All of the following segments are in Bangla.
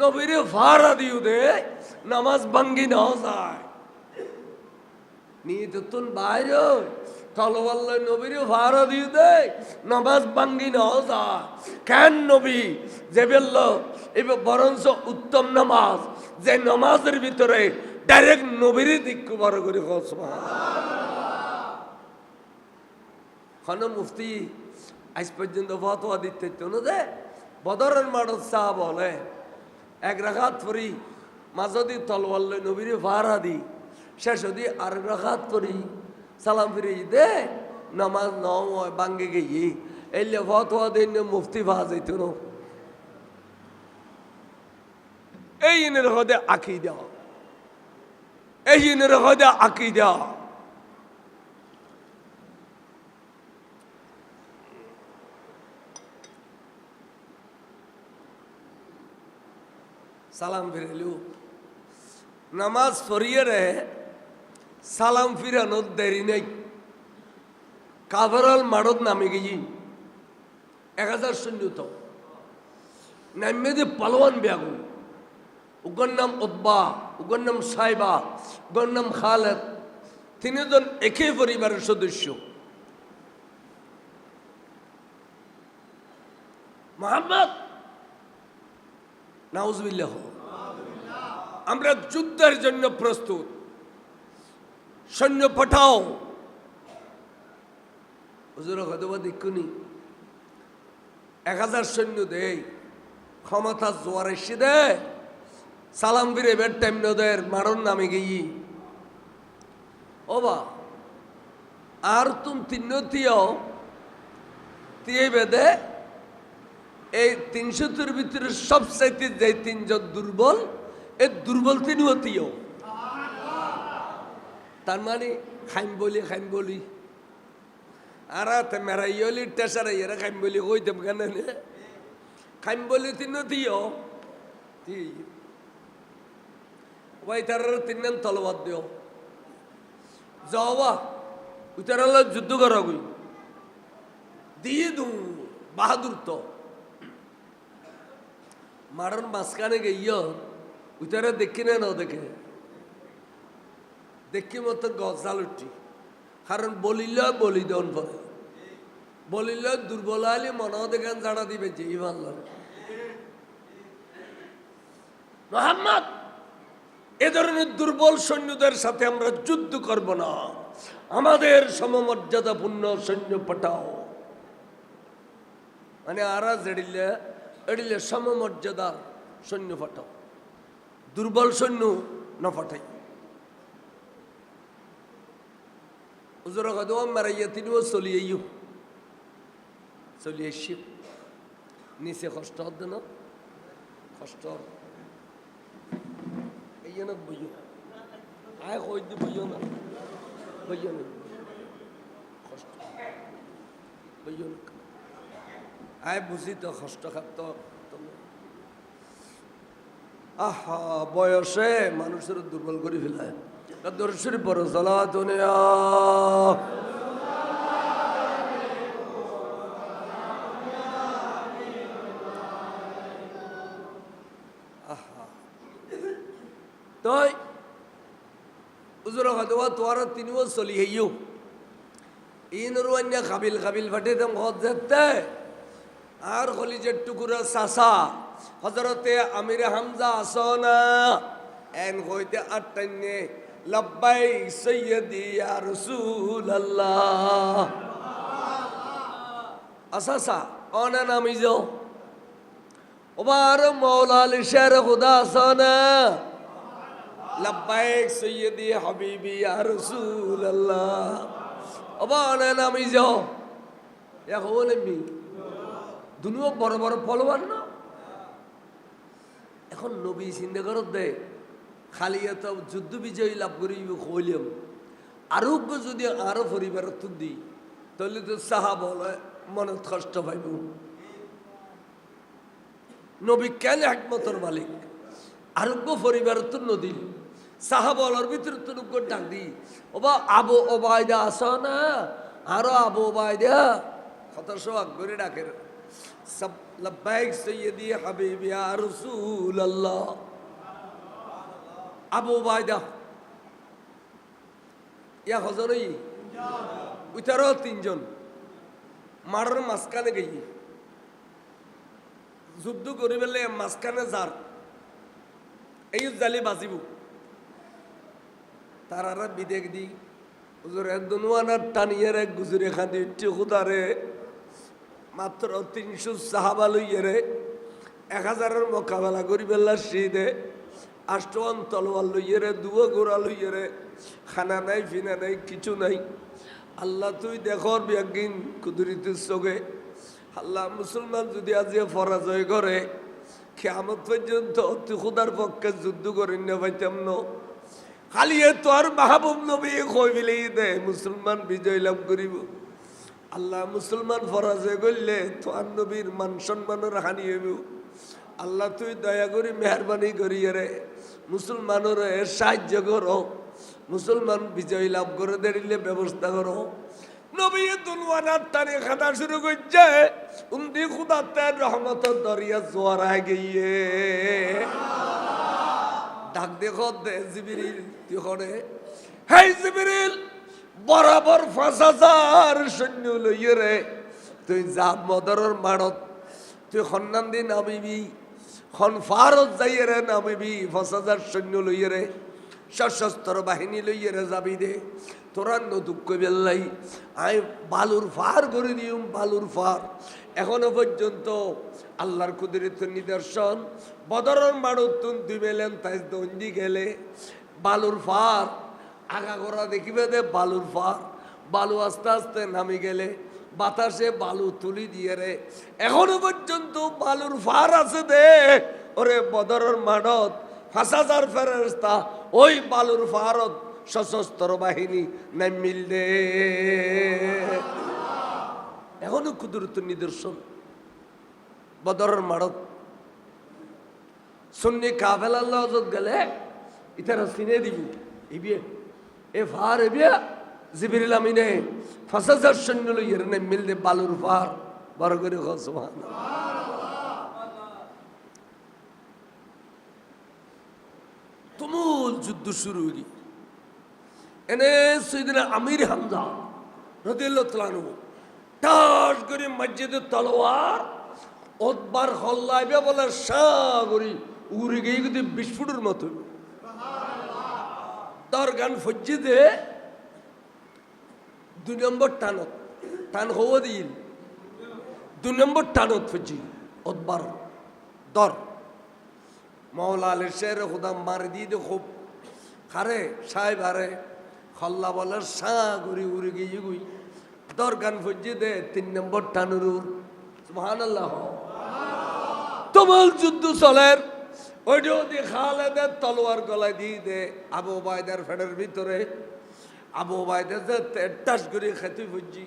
নবীরে ফারা দিও দে, নামাজ ভাঙ্গি না যায়। নিয়ে তুন বাইরে তলবাল্লা নবীরে ফারা দিও দে, নামাজ ভাঙ্গি না যায়। কেন নবী? যে বলল, এবার বরঞ্চ উত্তম নামাজ, যে নামাজের ভিতরে ডাইরেক্ট নবীরে দিক বড় করে কসমা খান মুফতি, আজ পর্যন্ত ফতোয়া দিতে তো না দে বদরের মাঠত চাহ বলে এক রাখাত পরি মাঝদি তলওয়াল নবীরে ভাড়া দি শেষ দি আর রাখাত পরি সালাম ফিরে দে, নামাজ নয়, বাঙ্গে গিয়ে এলে ফতোয়া দিন, মুফতি ভাজ হইতো এই ইনের হদে আঁকি দেওয়া এই ইনের হদে আঁকি দেওয়া সালাম ফিরেলু নামাজ পড়িয়ে রে, সালাম ফিরানোর দেরি নেই। কাভারাল মারত নামে গেছি। এক হাজার শূন্য তো। নামে যে পালোয়ান ব্যাগুন উগর নাম উদ্বা উগর নাম সাইবা উগর নাম খালেদ। তিনজন একই পরিবারের সদস্য। মোহাম্মদ, নাউজবিল্লাহ। আমরা যুদ্ধের জন্য প্রস্তুত। সৈন্য পাঠাও। হুজুর এক হাজার সৈন্য দেই। ক্ষমতা জোয়ার এসে দে। সালাম ফিরে বের টাইম নদের মারণ নামে গিয়ে ও বা আর তুম তিন তিয়। তিয়ে বেদে, এই তিনশোটির ভিতরে সবচাইতে যে তিনজন দুর্বল এই দুর্বল তিনি অতিও তার মানে খাইম বলি খাইম বলি। আর মেরাইলি টেসারে এরা খাইম বলি কইতাম কেন খাইম বলি তিন দিও ওই তার তিন তলবাদ দিও। যাওয়া উতারাল যুদ্ধ করা গই দিয়ে দু, বাহাদুর তো। মারার মাঝখানে গিয়ে উতারা দেখি না না দেখে। দেখি মতো গজাল উঠি। কারণ বলিল বলি। দেন পরে বলিল, দুর্বল আলি মনে দেখেন জানা দিবে যে ইমান মোহাম্মদ, এ ধরনের দুর্বল সৈন্যদের সাথে আমরা যুদ্ধ করব না। আমাদের সমমর্যাদাপূর্ণ সৈন্য পাঠাও। মানে আরা জেড়িলে, এড়িলে সমমর্যাদার সৈন্য পাঠাও। দুর্বল সৈন্য না পাঠাই হুজুর কদম মারাইয়া তিনিও চলিয়েইও চলিয়ে এসছি নিচে কষ্ট না? কষ্ট এই জন্য বইও আয় কই দি বইও না। না। কষ্ট। বইও না। আয় বুঝি তো কষ্ট খাত। আহা, বয়সে মানুষের দুর্বল করে ফেলায়। দর্শন পর চলা দুনিয়া তই উজুর হয়তো তোর তিনিও চলি হেইও। ইনর অন্য খাবিল খাবিল ফাটে তেম ঘর যেতে। আর খলিজের টুকুরা চাচা। হজরতে আমির হামজা আসনা। এন হইতে আটান্নে লব্বাই সৈয়দি ইয়া রাসূলুল্লাহ। আসাসা অনা নামি ওবার মৌলা আলী শের সৈয়দি হাবিবি ওবার অনা নামি এখন বড় বড় ফলবান না? এখন নবী চিন্তা করত দে। খালি এত যুদ্ধ বিজয়ী লাভ করি হইলাম আরোগ্য যদি আরও পরিবার তুল দিই, তাহলে তো সাহা বলে মনে কষ্ট পাইব। নবী কেন একমতর মালিক? আরোগ্য পরিবার তো নদী সাহা বলার ভিতরে তো ডাক দি ওবা আবু ওবায়দা আস না, আরও আবু ওবায়দা। সোয়াগ করে ডাকে। সব লব্বাইক সৈয়দি হাবিবি ইয়া রাসূলুল্লাহ আবু বাইদা ইয়া হজরই উইতারও তিনজন মারার মাঝখানে গেই যুদ্ধ করি পেলে মাঝখানে যার এই জালি বাজিব তারারা বিদেক দি হুজুরে দুনুয়ানার টানিয়ে রে গুজুরে খাদি টিকুদারে মাত্র তিনশো সাহাবা লইয়েরে এক হাজারের মোকাবেলা করি পেলা শীতে আষ্টন তলোয়ার লইয়ে রে, দুয়ো গোড়া লইয়ে রে, খানা নাই, ফিনা নাই, কিছু নাই। আল্লাহ তুই দেখর একদিন কুদুরিতে চোখে। আল্লাহ মুসলমান যদি আজ পরাজয় করে খেয়ামত পর্যন্ত তুই খুদার পক্ষে যুদ্ধ করি না পাইতাম ন। খালি তোর মাহবুব নবী কই বিলি দে, মুসলমান বিজয় লাভ করিব। আল্লাহ মুসলমান ফরাজে করলে তোর নবীর মান সম্মানের হানি হইব। আল্লাহ তুই দয়া করি, মেহরবানি করি রে। মুসলমানের সাহায্য করো। মুসলমান বিজয় লাভ করে দিলে ব্যবস্থা করো। নবী ডাক দেখো বরাবর হাজার সৈন্য লইয়ে রে। তুই যা মদরের মানত, তুই সন্ধান দি নামিবি, খন ফারত যাইয়ে রে নামিবি হাজার সৈন্য লইয়ে রে, সশস্ত্র বাহিনী লইয়ে রে যাবি দে। তোরা নতুক বেল্লাই, আই বালুর ফার করে দিউম বালুর ফার। এখনও পর্যন্ত আল্লাহর কুদরিত নিদর্শন, বদরের মারুতুন দুই বেলেন তাই দন্ডি গেলে। বালুর ফার আগা করা দেখিবে দে বালুর ফার বালু আস্তে আস্তে নামি গেলে, বাতাসে বালু তুলি দিয়ে রে। এখনও পর্যন্ত বালুর ফার আছে দে। ওরে বদরের মানত হাজার ফেরস্তা ওই বালুর ফারত সশস্ত্র বাহিনী নামিল দে। এখনও কুদরত নিদর্শন। বদরের মারত সুন্নি কাফেল আল্লাহ গেলে, ইতারা সিনে দিবি। ইবিয়ে এ ফার এবিয়া জিবিরিল আমিনে হাজার সৈন্য লইয়ের নামিল দে বালুর ফার বড় করে সুবহান তুমুল যুদ্ধ শুরু হয়ে এনে সেদিনা আমির হামজা রদিল্লাহ তালানু টাস করে মসজিদে তলোয়ার, ওতবার হল্লাইবে বলে সাগরি উড়ে গিয়ে বিস্ফোটের মতো তার গান ফজ্জিদে দুই নম্বর টানত। টান হওয়া দিল। দুই নম্বর টানত ফজ্জি। ওতবার দর। মৌলা আলী শের খুদাম মারি দিয়ে দে খুব। খারে সাহেব আরে খল্লা বলে সা ঘুরি উড়ি গিয়ে গুই। দরগান ফুজি দে তিন নম্বর টানুরুর মহান আল্লাহ তোমার যুদ্ধ চলের। ওইটাও দিয়ে খালেদের তলোয়ার গলায় দিয়ে দে, আবু বাইদার ফেডের ভিতরে। আবু বাইদার যে টাস করে খেতে ফুজি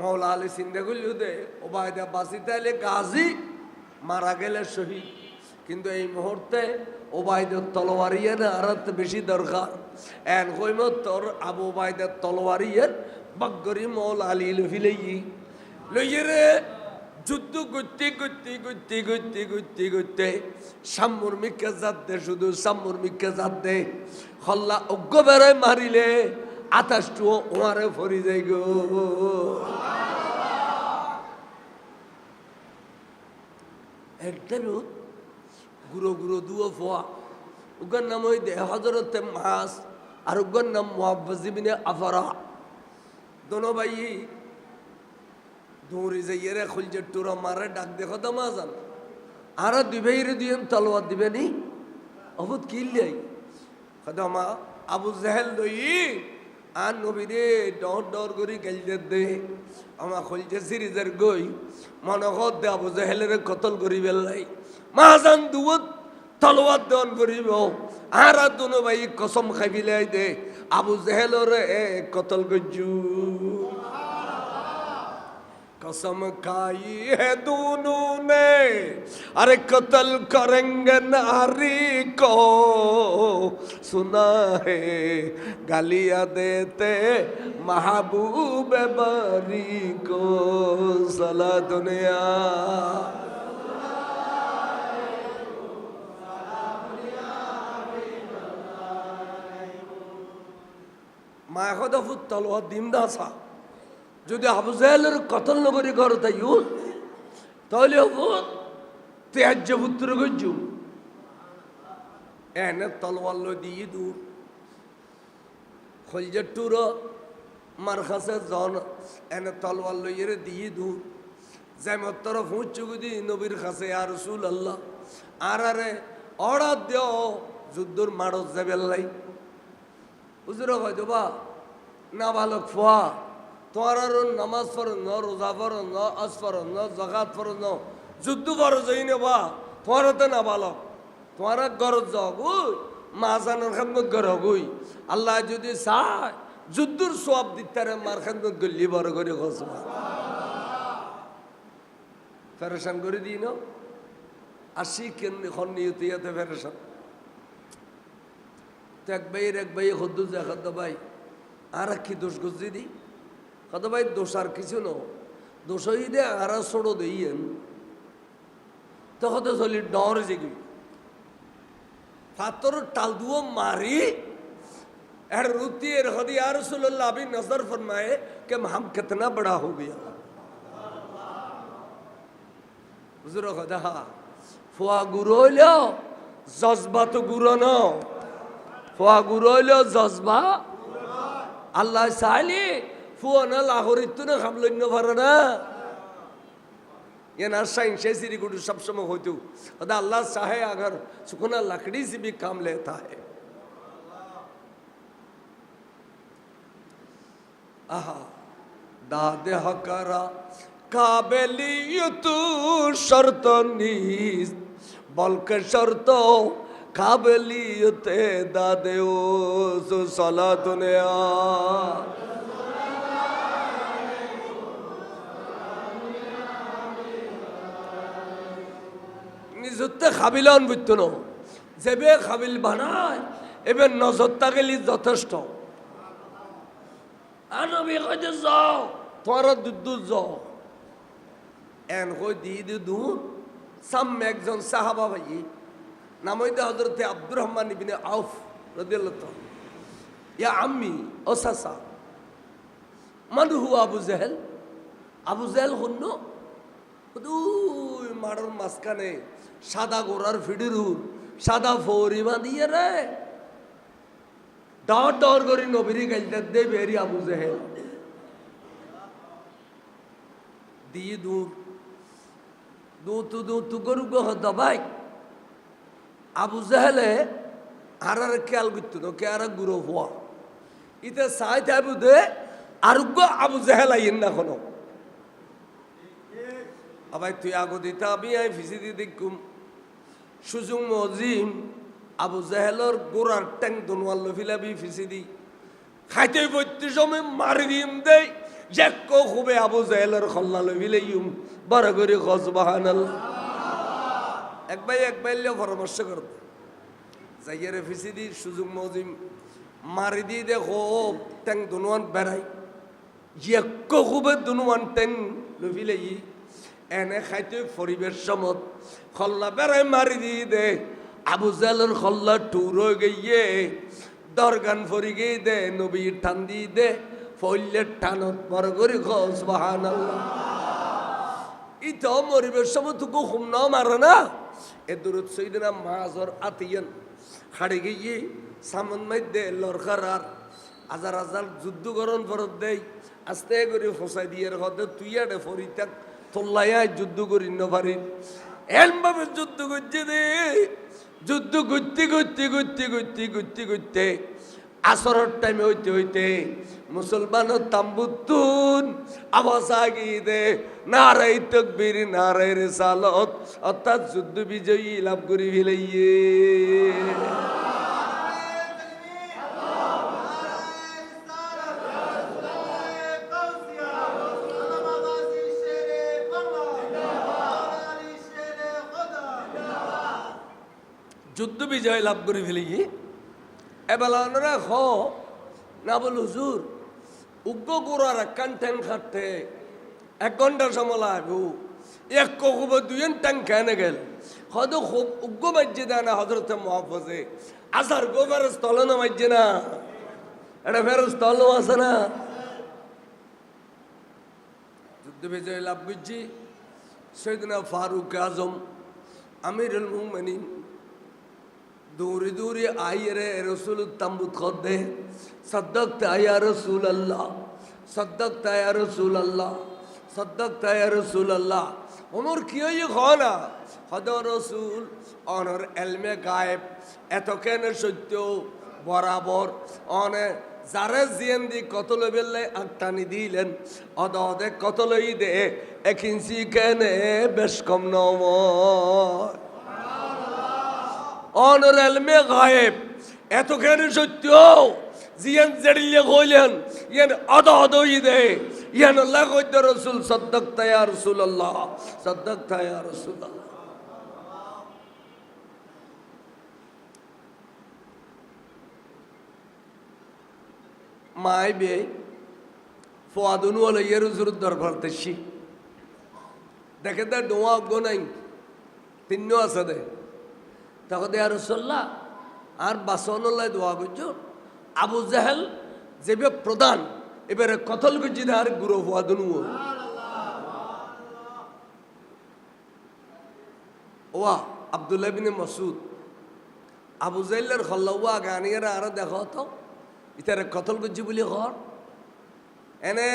মৌলা আলী চিন্তা করলি দে ও বাইদা বাঁচি তাইলে গাজী মারা গেলে শহীদ। কিন্তু এই মুহূর্তে ওবায়দের তলোয়ারিয়ের আর বেশি দরকার। এন কইম তোর আবু বাইদের তলোয়ারিয়ের বাগ্গরি মৌল আলী লইলেই লইয়ে রে যুদ্ধ করতে করতে করতে করতে করতে করতে সাম্মুর মিকে জাত দে শুধু সাম্মুর মিকে জাত দে। হল্লা অজ্ঞ বেড়ায় মারিলে আতাশটু ওমারে ফরি যাই গো। একটারও গুঁড়ো গুঁড়ো দুয়ো ফোয়া উগার নাম ওই দে হজরতে মাস, আর উগার নাম মোহাব্বাজিবিনে আফারা। দোনো ভাই দৌড়ে যাইয়ে রে খুলছে টুরা মারে, ডাক দেখো তো মাজান। আর দুই ভাই রে দিয়ে তলোয়ার দিবে নি? অবুত কিল্লাই কদমা আবু জাহেল দই, আর নবী রে ডর ডর করি গেলতে দে। আমার খুলছে সিরিজের গই, মনে কর দে আবু জাহেলের কতল করি বেলাই মাহাজান দুবত তলোয়ার দন করিব। আর দুনো ভাই কসম খাইবিলাই দে, আবু জেহেলর কতল গজ্জু कसम खाई है दोनों ने अरे कत्ल करेंगे नारी को सुना है गालियां देते महबूब बारी को सला दुनिया মা এখন ফুট তলোয়ার দিম দাসা যদি আবু জাহেলের কতল নগরী ঘর তাই তাহলে ফুট ত্যাজ্য পুত্র গজ্জু। এনে তলোয়ার লো দিয়ে দূর। খলজের টুর মার খাসে জন, এনে তলোয়ার লইয়ে দিয়ে দূর। যেমন তরফ হুঁচু দি নবীর খাসে আর রসুল আল্লাহ আর আরে অর্ডার দেও যুদ্ধর মারত যাবে লাই হুজুর হয়তো বা না বালক ফোয়া তোমার নামাজ ফরন ন রোজা ফরন ন আজ ফরন ন জগাত ফরন ন যুদ্ধ ফরজ হই নে বা তোমার তো না বালক তোমার গরজ যাগুই মাজানোর খান্দত গরগুই আল্লাহ যদি চায় যুদ্ধর সব দিতারে মার খান্দত গল্লি বড় করে খসবা ফেরেশান করে দিই না আসি কেন এখন নিয়তে ইয়াতে ফেরেশান তো এক ভাইয়ের এক ভাই হদ্দু খাদ্য ভাই আর কি দোষ গজি দি খাদ্য ভাই দোষ আর কিছু ন দোষ হই দে আর ছোড়ো দেইয়েন তো হতে চলি ডর জেগি ফাতর টাল দুও মারি এর रुती एयर हदी या रसूल अल्लाह अभी नजर फरमाए कि हम कितना बड़ा हो गया হুজুর কথা ফুয়া গুরু হইল জজবা তো গুরু ন ফুয়া গুরু হইল জজবা আল্লাহ চাইলি ফুয়া না লাহরিত না খামলন্য পারে না ये ना साइन शेसरी गुरु सब समय होती अदा अल्लाह चाहे अगर सुखना लकड़ी से भी काम लेता है आहा दादे हकारा काबेलियतु शर्त नीस बल्कि शर्त काबेलियते दादे ओ सो सला दुनिया নিজতে খাবিলন বুঝতো ন। যেবে খাবিল বানায় এবার নজরটা গেলি যথেষ্ট। আনবি কইতে, যাও দুধ এন কই, দি দি দু সামনে একজন সাহাবা ভাই, নাম হইতে হজরতে আব্দুর রহমান ইবিনে আউফ রদিয়াল্লাহ ইয়া আম্মি, ও আবু জেহেল? আবু জেহেল দুই মাড়র মাঝখানে সাদা গোড়ার ফিডিরুর সাদা ফৌরি বাঁধিয়ে রে। ডর ডর করি নবীরি গাইতে দে বেরি আবু জেহেল। দিয়ে দূর দু তু তু গরু গহ দবাই। আবু জেহেলে আর আর খেয়াল করতো না, কে আর গুরু হওয়া ইতে সাই থাকব দে আরোগ্য আবু জেহেল আইন না কোনো আবার তুই আগো দিতে, আমি আই ফিসি দি দেখুম সুযোগ মজিম, আবু জাহেলর গোড়ার ট্যাং দোনোয়াল ফিলাবি ফিসি দি। খাইতে বইতে সময় মারি দিম দেই জেক খুবে আবু জাহেলর খল্লা লইলাইম বড় করে খস বাহানাল। এক ভাই, এক ভাইলে পরামর্শ করত যাইয়ারে ফিসি দি সুযোগ মজিম, মারি দি দেখো ট্যাং দোনোয়ান বেড়াই। জেক খুবে দোনোয়ান ট্যাং লইলাই এনে খাইতে পরিবেশ সমত। খল্লা বেড়াই মারি দিয়ে দে। আবু জালের খল্লা টুর গিয়ে দরগান ফরি গিয়ে দে নবী টান দিয়ে দে। ফইলের টানত পর করি খস বাহান ইতো মরিবের সময় তুকু হুম না মারে না। এ দূরত সইদিনা মাঝর আতিয়ান। খাড়ি গিয়ে সামন মাই দে লরকার আর হাজার হাজার যুদ্ধ করণ ফরত দেই। আস্তে করে ফসাই দিয়ে হতে তুই আড়ে ফরি তাক তোল্লাইয়া যুদ্ধ করি নভারি এমভাবে যুদ্ধ করছে দে যুদ্ধ করতে করতে করতে করতে করতে করতে আসরের টাইমে হইতে হইতে মুসলমানের তাম্বুতুন আওয়াজ আগিয়ে দে নারাই তকবীর নারাই রেসালত। অর্থাৎ যুদ্ধ বিজয়ী লাভ করি ফেলাইয়ে। যুদ্ধ বিজয় লাভ করে ফেলি এবেলা ওনারা খ না বল হুজুর, উগ্র গোড়ার একখান ট্যাং খাটতে এক ঘণ্টার সময় লাগবো এক কখব দুইন ট্যাং খেয়ে গেল। হয়তো খুব উগ্র বাজ্যে দেয় না হজরত মহাফজে। আসার গো ফেরস তলনও বাজ্যে না। এটা ফেরস তলও আছে না? যুদ্ধ বিজয় লাভ করছি সৈদিনা ফারুক আজম, আমিরুল মুমিনিন। দৌড়ে দৌড়ে আইরে রসুল তাম্বুত খদ্দে সদ্দক তায়া রসুল আল্লাহ সদ্দক তায়া রসুল আল্লাহ সদ্দক তায়া রসুল আল্লাহ ওমর কি হয়ে না হদ রসুল অনর এলমে গায়েব এত কেন সত্য বরাবর অনে যারে জিয়েন দি কত লইবেলে আটটানি দিলেন অদ অদে কত লই দে একিনসি কেনে বেশ কম নময় অনরেল মে গায়েব। এত কেন সত্য জিয়ান জেড়িলে কইলেন, ইয়ান অদ অদ দে, ইয়ান আল্লাহ কইতে রসুল সদ্দক তায়া রসুল আল্লাহ সদ্দক তায়া রসুল আল্লাহ মাই বে, ফোয়াদুনু হলো ইয়ের হুজুর দরবার তেসি দেখে দে ডোয়া অজ্ঞ নাই তিন্নও আছে দে। তখন দে আর রসল্লাহ আর বাসনল্লাই দোয়া করছ। আবু জাহেল যেবে প্রধান, এবারে কতল করছি আর গুরু ফোয়াদুনু ওয়া আবদুল্লাহ বিন মসুদ আবু জাইলের হল্লাউয়া গানিয়ারা আরও দেখো তো, ইতারে কতল করছি বলি ঘর এনে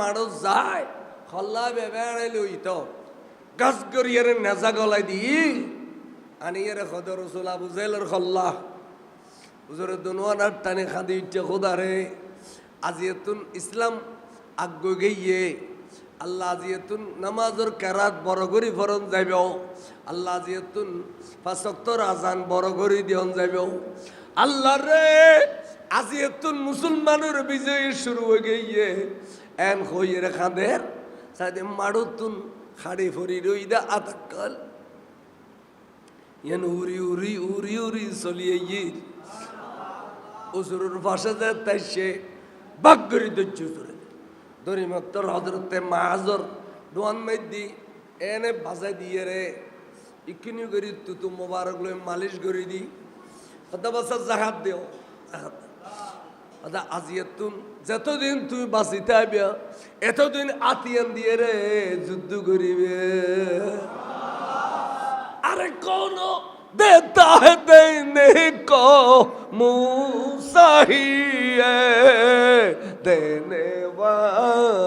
মানুষ যায় হল্লা বেবে লইত গাছ করিয়ার নেজা গলাই দি। আনিয়ারে খদর রসুল আবু জাইলের হল্লা হুজুরে দুনুয়ানার টানে খাদি ইচ্ছে খোদারে আজিয়াতুন ইসলাম আগ্য গিয়ে আল্লাহ আজিয়াতুন নামাজর কেরাত বড় করি ফরন যাইব আল্লাহ আজিয়াতুন ফাঁসক্তর আজান বড় করি দিয়ন যাইব আল্লাহ রে, আজিয়াতুন মুসলমানের বিজয়ী শুরু হয়ে গিয়ে এন হইয়ের খাঁদের, সাইদে মাড়ুতুন খাড়ি ফরি রই দা আতাক্কাল। ইয়ান উরি উরি উরি উরি চলিয়ে গিয়ে উসুরের পাশে যে তাই সে বাগ্যরি ধৈর্য ধরে দরি মক্তর হজরতে মাহাজর দোয়ান মেদি এনে বাজাই দিয়ে রে ইকিনি করি তু তু মোবারক লই মালিশ করে দি আজিয়াতুন যতদিন তুই বাঁচিতে আইবিয়া এতদিন আতিয়ান দিয়ে রে যুদ্ধ করিবে अरे कौन देता है देने को मुंह सही है देने वाला